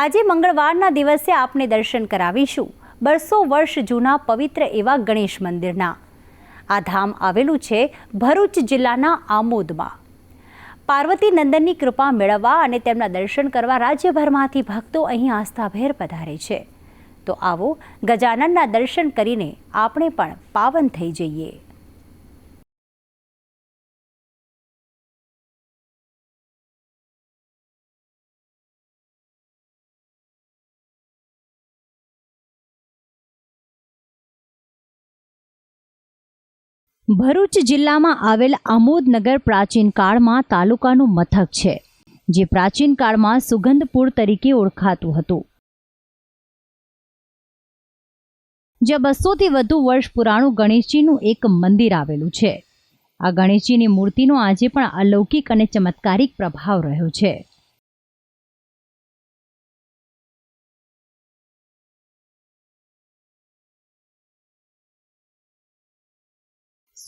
આજે મંગળવારના દિવસે આપને દર્શન કરાવીશું. બસો વર્ષ જૂના પવિત્ર એવા ગણેશ મંદિરના. આ ધામ આવેલું છે ભરૂચ જિલ્લાના આમોદમાં. પાર્વતી નંદનની કૃપા મેળવવા અને તેમના દર્શન કરવા રાજ્યભરમાંથી ભક્તો અહીં આસ્થાભેર પધારે છે. તો આવો ગજાનનના દર્શન કરીને આપણે પણ પાવન થઈ જઈએ. ભરૂચ જિલ્લામાં આવેલ આમોદનગર પ્રાચીન કાળમાં તાલુકાનું મથક છે, જે પ્રાચીન કાળમાં સુગંધપુર તરીકે ઓળખાતું હતું. જ્યાં બસોથી વધુ વર્ષ પુરાણું ગણેશજીનું એક મંદિર આવેલું છે. આ ગણેશજીની મૂર્તિનો આજે પણ અલૌકિક અને ચમત્કારિક પ્રભાવ રહ્યો છે.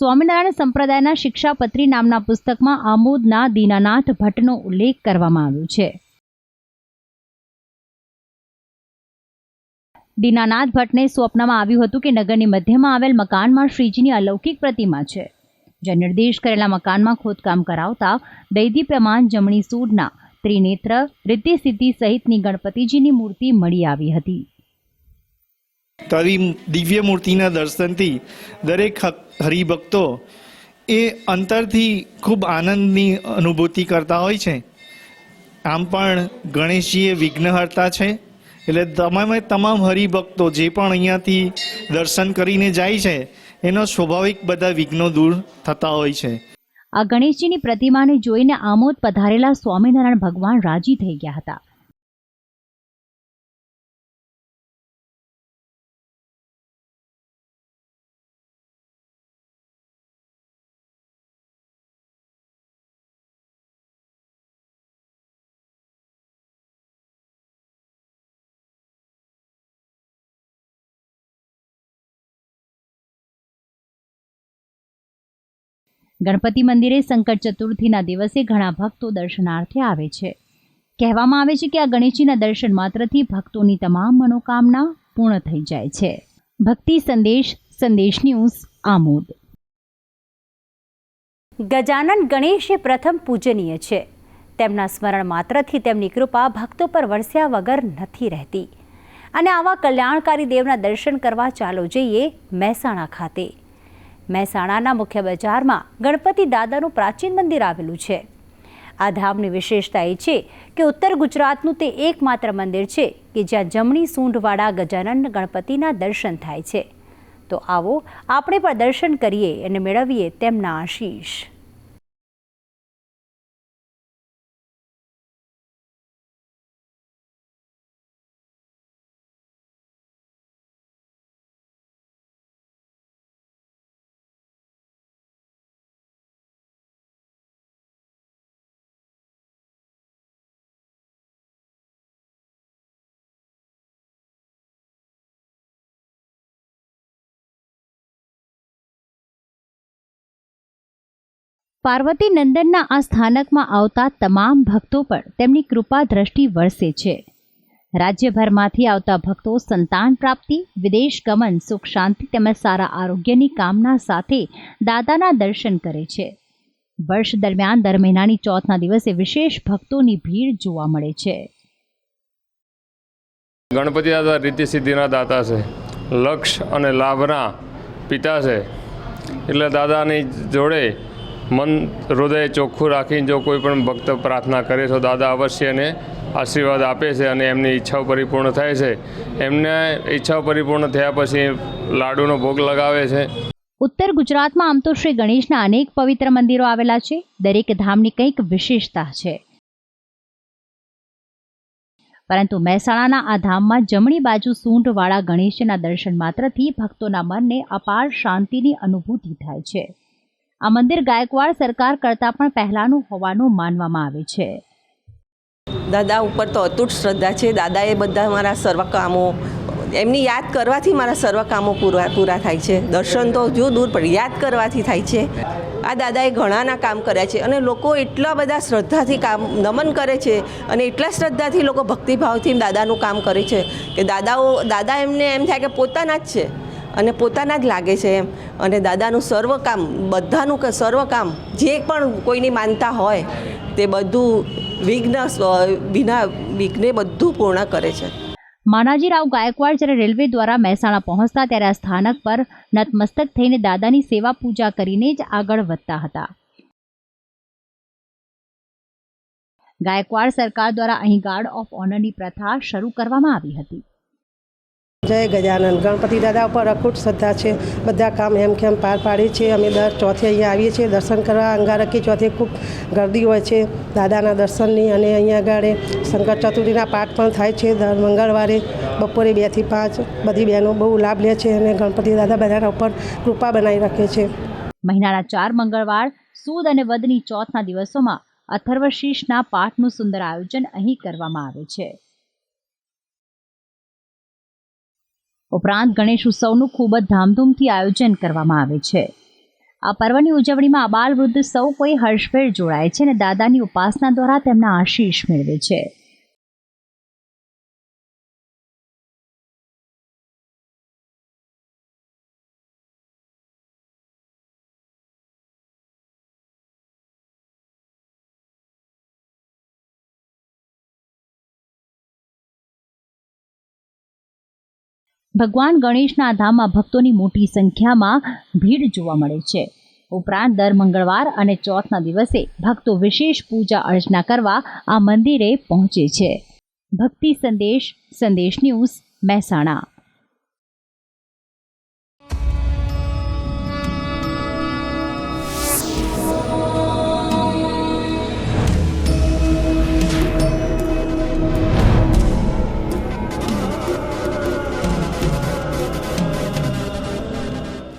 સ્વામિનારાયણ સંપ્રદાયના શિક્ષાપત્રી નામના પુસ્તકમાં આમોદના દીનાનાથ ભટ્ટનો ઉલ્લેખ કરવામાં આવ્યો છે. દીનાનાથ ભટ્ટને સ્વપ્નમાં આવ્યું હતું કે નગરની મધ્યમાં આવેલ મકાનમાં શ્રીજીની અલૌકિક પ્રતિમા છે. જે નિર્દેશ કરેલા મકાનમાં ખોદકામ કરાવતા દૈદીપ્યમાન જમણી સૂઢના ત્રિનેત્ર રીતિ સિદ્ધિ સહિતની ગણપતિજીની મૂર્તિ મળી આવી હતી. આવી દિવ્ય મૂર્તિના દર્શનથી દરેક હરિભક્તો એ અંતરથી ખૂબ આનંદની અનુભૂતિ કરતા હોય છે. આમ પણ ગણેશજી એ વિઘ્નહર્તા છે. એટલે તમામે તમામ હરિભક્તો જે પણ અહીંયાથી દર્શન કરીને જાય છે, એનો સ્વાભાવિક બધા વિઘ્નો દૂર થતા હોય છે. આ ગણેશજીની પ્રતિમાને જોઈને આમોદ પધારેલા સ્વામિનારાયણ ભગવાન રાજી થઈ ગયા હતા. ગણપતિ મંદિરે સંકટ ચતુર્થીના દિવસે ઘણા ભક્તો દર્શનાર્થે આવે છે. કહેવામાં આવે છે કે આ ગણેશજીના દર્શન માત્રથી ભક્તોની તમામ મનોકામના પૂર્ણ થઈ જાય છે. ભક્તિ સંદેશ સંદેશ ન્યૂઝ, આમોદ. ગજાનન ગણેશ એ પ્રથમ પૂજનીય છે. તેમના સ્મરણ માત્રથી તેમની કૃપા ભક્તો પર વરસ્યા વગર નથી રહેતી. અને આવા કલ્યાણકારી દેવના દર્શન કરવા ચાલો જઈએ મહેસાણા ખાતે. મહેસાણાના મુખ્ય બજારમાં ગણપતિ દાદાનું પ્રાચીન મંદિર આવેલું છે. આ ધામની વિશેષતા એ છે કે ઉત્તર ગુજરાતનું તે એકમાત્ર મંદિર છે કે જ્યાં જમણી સૂંઢવાળા ગજાનન ગણપતિના દર્શન થાય છે. તો આવો આપણે પણ દર્શન કરીએ અને મેળવીએ તેમના આશીષ. પાર્વતી નંદનના આ સ્થાનકમાં આવતા તમામ ભક્તો પર તેમની કૃપા દ્રષ્ટિ વરસે છે. રાજ્યભરમાંથી આવતા ભક્તો સંતાન પ્રાપ્તિ, વિદેશ ગમન, સુખ શાંતિ તેમજ સારા આરોગ્યની કામના સાથે દાદાના દર્શન કરે છે. વર્ષ દરમિયાન દર મહિનાની ચોથના દિવસે વિશેષ ભક્તોની ભીડ જોવા મળે છે. ગણપતિ દાદા રીતિ સિદ્ધિના દાતા છે. લક્ષ અને લાભના પિતા છે. એટલે દાદાની જોડે મન હૃદય ચોખ્ખું રાખીને જો કોઈ પણ ભક્ત પ્રાર્થના કરે તો દાદા અવશ્ય આશીર્વાદ આપે છે અને એમની ઈચ્છાઓ પરિપૂર્ણ થાય છે. એમને ઈચ્છાઓ પરિપૂર્ણ થયા પછી લાડુનો ભોગ લગાવે છે. ઉત્તર ગુજરાતમાં આમ તો શ્રી ગણેશના અનેક પવિત્ર મંદિરો આવેલા છે. દરેક ધામની કંઈક વિશેષતા છે. પરંતુ મહેસાણાના આ ધામમાં જમણી બાજુ સૂંઢવાળા ગણેશના દર્શન માત્રથી ભક્તોના મનને અપાર શાંતિની અનુભૂતિ થાય છે. આ મંદિર ગાયકવાડ સરકાર કરતાં પણ પહેલાંનું હોવાનું માનવામાં આવે છે. દાદા ઉપર તો અતૂટ શ્રદ્ધા છે. દાદાએ બધા મારા સર્વ કામો એમની યાદ કરવાથી મારા સર્વ કામો પૂરા પૂરા થાય છે. દર્શન તો જો દૂર પડે, યાદ કરવાથી થાય છે. આ દાદાએ ઘણાના કામ કર્યા છે અને લોકો એટલા બધા શ્રદ્ધાથી કામ, નમન કરે છે અને એટલા શ્રદ્ધાથી લોકો ભક્તિભાવથી દાદાનું કામ કરે છે કે દાદાઓ, દાદા એમને એમ થાય કે પોતાના જ છે અને પોતાના જ લાગે છે એમ. અને દાદાનું સર્વ કામ બધાનું સર્વ કામ જે પણ કોઈની માનતા હોય, તે બધું વિઘ્ન વિના વિઘ્ને બધું પૂર્ણ કરે છે. માનાજીરાવ ગાયકવાડ જ્યારે રેલવે દ્વારા મહેસાણા પહોંચતા ત્યારે આ સ્થાનક પર નતમસ્તક થઈને દાદાની સેવા પૂજા કરીને જ આગળ વધતા હતા. ગાયકવાડ સરકાર દ્વારા અહીં ગાર્ડ ઓફ ઓનરની પ્રથા શરૂ કરવામાં આવી હતી. જય ગજાનંદ. ગણપતિ દાદા ઉપર અખૂટ શ્રદ્ધા છે. બધા કામ એમ કેમ પાર પાડીએ છીએ અમે દર ચોથે અહીંયા આવીએ છીએ. દર્શન કરવા અંગારકી ચોથે ખૂબ ગરદી હોય છે. દાદાના દર્શનની અને અહીંયા આગળ શંકર ચતુર્થીના પાઠ પણ થાય છે. દર મંગળવારે બપોરે બેથી પાંચ બધી બહેનો બહુ લાભ લે છે અને ગણપતિ દાદા બધાના ઉપર કૃપા બનાવી રાખે છે. મહિનાના ચાર મંગળવાર સુદ અને વદની ચોથના દિવસોમાં અથર્વશીષના પાઠનું સુંદર આયોજન અહીં કરવામાં આવે છે. ઉપરાંત ગણેશ ઉત્સવનું ખૂબ જ ધામધૂમથી આયોજન કરવામાં આવે છે. આ પર્વની ઉજવણીમાં અબાલ વૃદ્ધ સૌ કોઈ હર્ષભેર જોડાય છે અને દાદાની ઉપાસના દ્વારા તેમના આશીષ મેળવે છે. ભગવાન ગણેશના ધામમાં ભક્તોની મોટી સંખ્યામાં ભીડ જોવા મળે છે. ઉપરાંત દર મંગળવાર અને ચોથના દિવસે ભક્તો વિશેષ પૂજા અર્ચના કરવા આ મંદિરે પહોંચે છે. ભક્તિ સંદેશ સંદેશ ન્યૂઝ, મહેસાણા.